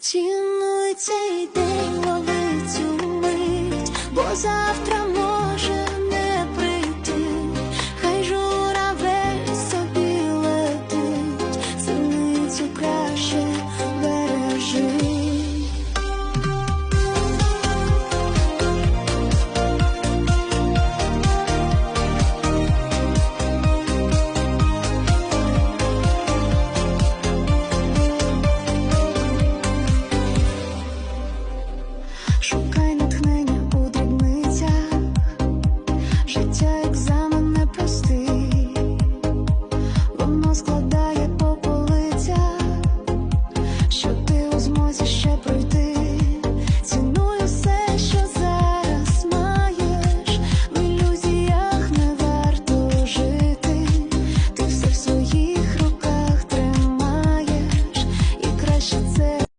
Цінуй цей день, лови мить, бо завтра може не прийти, хай журавель собі летить, синицю край. шукай натхнення у дрібницях, життя екзамен непростий, воно складає.